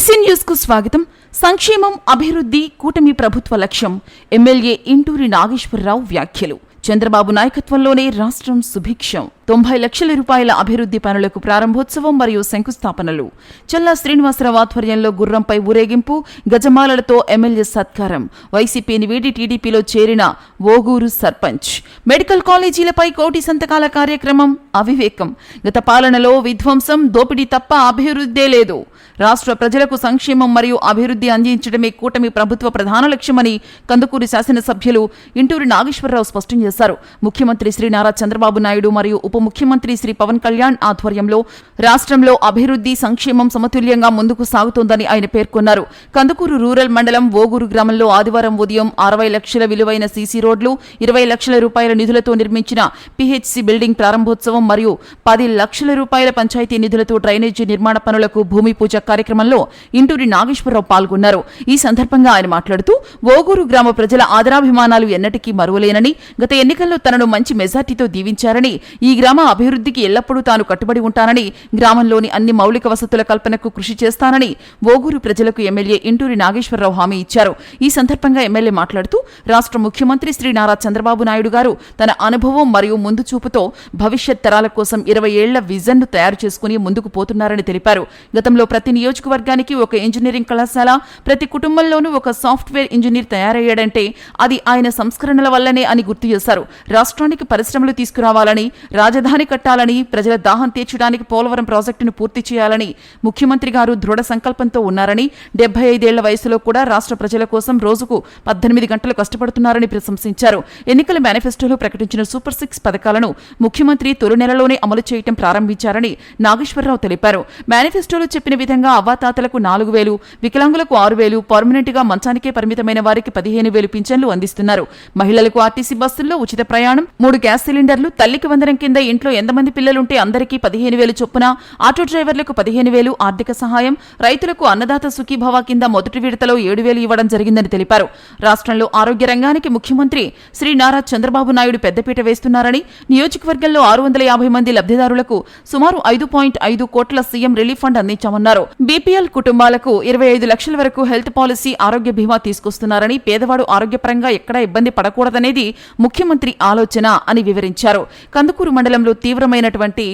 BC న్యూస్కు స్వాగతం. సంక్షేమం అభివృద్ధి కూటమి ప్రభుత్వ లక్ష్యం. ఎమ్మెల్యే ఇంటూరి నాగేశ్వరరావు వ్యాఖ్యలు. చంద్రబాబు నాయకత్వంలోనే రాష్ట్రం సుభిక్షం. తొంభై లక్షల రూపాయల అభివృద్ధి పనులకు ప్రారంభోత్సవం మరియు శంకుస్థాపనలు. చల్లా శ్రీనివాసరావు ఆధ్వర్యంలో గుర్రంపై ఊరేగింపు గజమాలలతో ఎమ్మెల్యే సత్కారం. వైసీపీని వీడి టీడీపీలో చేరిన ఓగూరు సర్పంచ్. మెడికల్ కాలేజీలపై కోటి సంతకాల కార్యక్రమం అవివేకం. గత పాలనలో విధ్వంసం దోపిడీ తప్ప అభివృద్ధే లేదు. రాష్ట్ర ప్రజలకు సంక్షేమం మరియు అభివృద్ధి అందించడమే కూటమి ప్రభుత్వ ప్రధాన లక్ష్యమని కందుకూరి శాసనసభ్యులు ఇంటూరి నాగేశ్వరరావు స్పష్టం చేశారు. ముఖ్యమంత్రి శ్రీ నారా చంద్రబాబు నాయుడు మరియు ఉప ముఖ్యమంత్రి శ్రీ పవన్ కళ్యాణ్ ఆధ్వర్యంలో రాష్ట్రంలో అభివృద్ధి సంక్షేమం సమతుల్యంగా ముందుకు సాగుతోందని ఆయన పేర్కొన్నారు. కందుకూరు రూరల్ మండలం ఓగూరు గ్రామంలో ఆదివారం ఉదయం అరవై లక్షల విలువైన సీసీ రోడ్లు ఇరవై లక్షల రూపాయల నిధులతో నిర్మించిన పిహెచ్సి బిల్డింగ్ ప్రారంభోత్సవం మరియు పది లక్షల రూపాయల పంచాయతీ నిధులతో డ్రైనేజీ నిర్మాణ పనులకు భూమి పూజ కార్యక్రమంలో ఇంటూరి నాగేశ్వరరావు పాల్గొన్నారు. ఈ సందర్భంగా ఆయన మాట్లాడుతూ ఓగూరు గ్రామ ప్రజల ఆదరాభిమానాలు ఎన్నటికీ మరువలేనని గత ఎన్నికల్లో తనను మంచి మెజార్టీతో దీవించారని ఈ గ్రామ అభివృద్ధికి ఎల్లప్పుడూ తాను కట్టుబడి ఉంటానని గ్రామంలోని అన్ని మౌలిక వసతుల కల్పనకు కృషి చేస్తానని ఓగూరు ప్రజలకు ఎమ్మెల్యే ఇంటూరి నాగేశ్వరరావు హామీ ఇచ్చారు. ఈ సందర్భంగా ఎమ్మెల్యే మాట్లాడుతూ రాష్ట్ర ముఖ్యమంత్రి శ్రీ నారా చంద్రబాబు నాయుడు గారు తన అనుభవం మరియు ముందు చూపుతో భవిష్యత్ తరాల కోసం ఇరవై ఏళ్ళ విజన్ను తయారు చేసుకుని ముందుకు పోతున్నారని తెలిపారు. గతంలో ప్రతి నియోజకవర్గానికి ఒక ఇంజనీరింగ్ కళాశాల ప్రతి కుటుంబంలోనూ ఒక సాఫ్ట్వేర్ ఇంజనీర్ తయారయ్యాడంటే అది ఆయన సంస్కరణల వల్లనే అని గుర్తు చేశారు. రాష్ట్రానికి పరిశ్రమలు తీసుకురావాలని రాజధాని కట్టాలని ప్రజల దాహం తీర్చడానికి పోలవరం ప్రాజెక్టును పూర్తి చేయాలని ముఖ్యమంత్రి గారు దృఢ సంకల్పంతో ఉన్నారని డెబ్బై ఐదేళ్ళ వయసులో కూడా రాష్ట్ర ప్రజల కోసం రోజుకు పద్దెనిమిది గంటలు కష్టపడుతున్నారని ప్రశంసించారు. ఎన్నికల మేనిఫెస్టోలో ప్రకటించిన సూపర్ సిక్స్ పథకాలను ముఖ్యమంత్రి తొలి నెలలోనే అమలు చేయటం ప్రారంభించారని నాగేశ్వరరావు తెలిపారు. మేనిఫెస్టోలో చెప్పిన విధంగా అవ్వాతాతలకు నాలుగు వేలు వికలాంగులకు ఆరు వేలు పర్మనెంట్గా మంచానికే పరిమితమైన వారికి పదిహేను వేలు పింఛన్లు అందిస్తున్నారు. మహిళలకు ఆర్టీసీ బస్సుల్లో ఉచిత ప్రయాణం మూడు గ్యాస్ సిలిండర్లు తల్లికి వందనం కింద ఇంట్లో ఎంతమంది పిల్లలుంటే అందరికీ పదిహేను వేలు చొప్పున ఆటో డ్రైవర్లకు పదిహేను వేలు ఆర్థిక సహాయం రైతులకు అన్నదాత సుఖీభవ కింద మొదటి విడతలో ఏడు వేలు ఇవ్వడం జరిగిందని తెలిపారు. రాష్ట్రంలో ఆరోగ్య రంగానికి ముఖ్యమంత్రి శ్రీ నారా చంద్రబాబు నాయుడు పెద్దపీట వేస్తున్నారని నియోజకవర్గంలో ఆరు వందల యాభై మంది లబ్ధిదారులకు సుమారు ఐదు పాయింట్ ఐదు కోట్ల సీఎం రిలీఫ్ ఫండ్ అందించామన్నారు. బీపీఎల్ కుటుంబాలకు ఇరవై ఐదు లక్షల వరకు హెల్త్ పాలసీ ఆరోగ్య బీమా తీసుకొస్తున్నారని పేదవాడు ఆరోగ్యపరంగా ఎక్కడా ఇబ్బంది పడకూడదనేది ముఖ్యమంత్రి ఆలోచన అని వివరించారు. కందుకూరు మండలంలో తీవ్రమైనటువంటి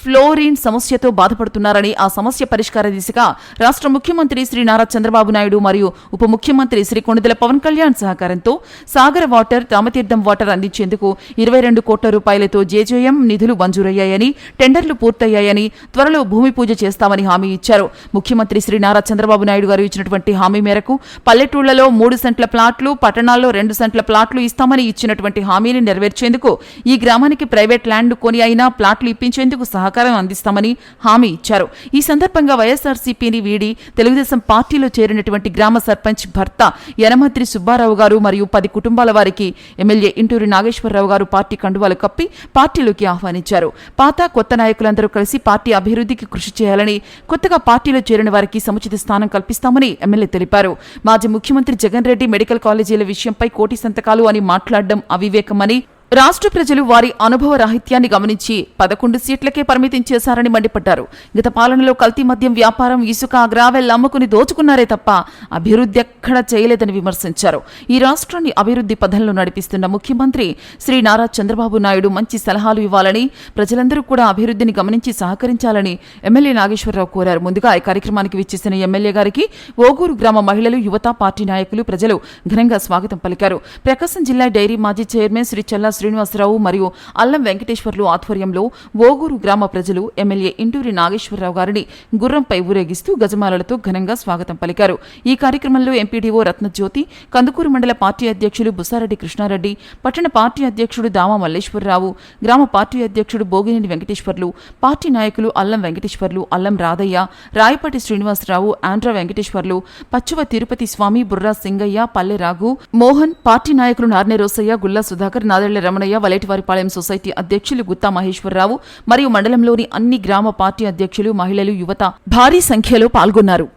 ఫ్లోరిన్ సమస్యతో బాధపడుతున్నారని ఆ సమస్య పరిష్కార దిశగా రాష్ట్ర ముఖ్యమంత్రి శ్రీ నారా చంద్రబాబు నాయుడు మరియు ఉప ముఖ్యమంత్రి శ్రీ కొణిదెల పవన్ కళ్యాణ్ సహకారంతో సాగర వాటర్ రామతీర్థం వాటర్ అందించేందుకు ఇరవై రెండు కోట్ల రూపాయలతో జేజేఎం నిధులు మంజూరయ్యాయని టెండర్లు పూర్తయ్యాయని త్వరలో భూమి పూజ చేస్తామని హామీ ఇచ్చారు. ముఖ్యమంత్రి శ్రీ నారా చంద్రబాబు నాయుడు గారు ఇచ్చినటువంటి హామీ మేరకు పల్లెటూళ్ళలో మూడు సెంట్ల ప్లాట్లు పట్టణాల్లో రెండు సెంట్ల ప్లాట్లు ఇస్తామని ఇచ్చినటువంటి హామీని నెరవేర్చేందుకు ఈ గ్రామానికి ప్రైవేట్ ల్యాండ్ కొని అయినా ప్లాట్లు ఇప్పించేందుకు సహకారం అందిస్తామని హామీ ఇచ్చారు. ఈ సందర్భంగా వైఎస్ఆర్సీపీని వీడి తెలుగుదేశం పార్టీలో చేరినటువంటి గ్రామ సర్పంచ్ భర్త యనమద్రి సుబ్బారావు గారు మరియు పది కుటుంబాల వారికి ఎమ్మెల్యే ఇంటూరి నాగేశ్వరరావు గారు పార్టీ కండువాలు కప్పి పార్టీలోకి ఆహ్వానించారు. పాత కొత్త నాయకులందరూ కలిసి పార్టీ అభివృద్ధికి కృషి చేయాలని కొత్తగా పార్టీలో చేరిన వారికి సముచిత స్థానం కల్పిస్తామని ఎమ్మెల్యే తెలిపారు. మాజీ ముఖ్యమంత్రి జగన్ రెడ్డి మెడికల్ కాలేజీల విషయంపై కోటి సంతకాలు అని మాట్లాడడం అవివేకమని రాష్ట్ర ప్రజలు వారి అనుభవ రాహిత్యాన్ని గమనించి పదకొండు సీట్లకే పరిమితం చేశారని మండిపడ్డారు. గత పాలనలో కల్తీ మద్యం వ్యాపారం ఇసుక అగ్రావెల్ అమ్ముకుని దోచుకున్నారే తప్ప అభివృద్ధి ఎక్కడా చేయలేదని విమర్శించారు. ఈ రాష్ట్రాన్ని అభివృద్ధి పథంలో నడిపిస్తున్న ముఖ్యమంత్రి శ్రీ నారా చంద్రబాబు నాయుడు మంచి సలహాలు ఇవ్వాలని ప్రజలందరూ కూడా అభివృద్ధిని గమనించి సహకరించాలని ఎమ్మెల్యే నాగేశ్వరరావు కోరారు. ముందుగా ఈ కార్యక్రమానికి విచ్చేసిన ఎమ్మెల్యే గారికి ఓగూరు గ్రామ మహిళలు యువత పార్టీ నాయకులు ప్రజలు ఘనంగా స్వాగతం పలికారు. ప్రకాశం జిల్లా డైరీ మాజీ చైర్మన్ శ్రీ చల్లా శ్రీనివాసరావు మరియు అల్లం వెంకటేశ్వర్లు ఆధ్వర్యంలో ఓగూరు గ్రామ ప్రజలు ఎమ్మెల్యే ఇంటూరి నాగేశ్వరరావు గారిని గుర్రంపై ఊరేగిస్తూ గజమాలలతో ఘనంగా స్వాగతం పలికారు. ఈ కార్యక్రమంలో ఎంపీడీఓ రత్నజ్యోతి కందుకూరు మండల పార్టీ అధ్యక్షులు బుసారెడ్డి కృష్ణారెడ్డి పట్టణ పార్టీ అధ్యక్షుడు దామ మల్లేశ్వరరావు గ్రామ పార్టీ అధ్యక్షుడు బోగినేని వెంకటేశ్వర్లు పార్టీ నాయకులు అల్లం వెంకటేశ్వర్లు అల్లం రాధయ్య రాయపాటి శ్రీనివాసరావు ఆండ్రా వెంకటేశ్వర్లు పచ్చువ తిరుపతి స్వామి బుర్రా సింగయ్య పల్లె రాఘు మోహన్ పార్టీ నాయకులు నార్నే రోసయ్య గుల్లా సుధాకర్ నాదెళ్ళ రమణయ్య వలేటివారిపాలెం సొసైటీ అధ్యక్షులు గుత్తా మహేశ్వరరావు మరియు మండలంలోని అన్ని గ్రామ పార్టీ అధ్యక్షులు మహిళలు యువత భారీ సంఖ్యలో పాల్గొన్నారు.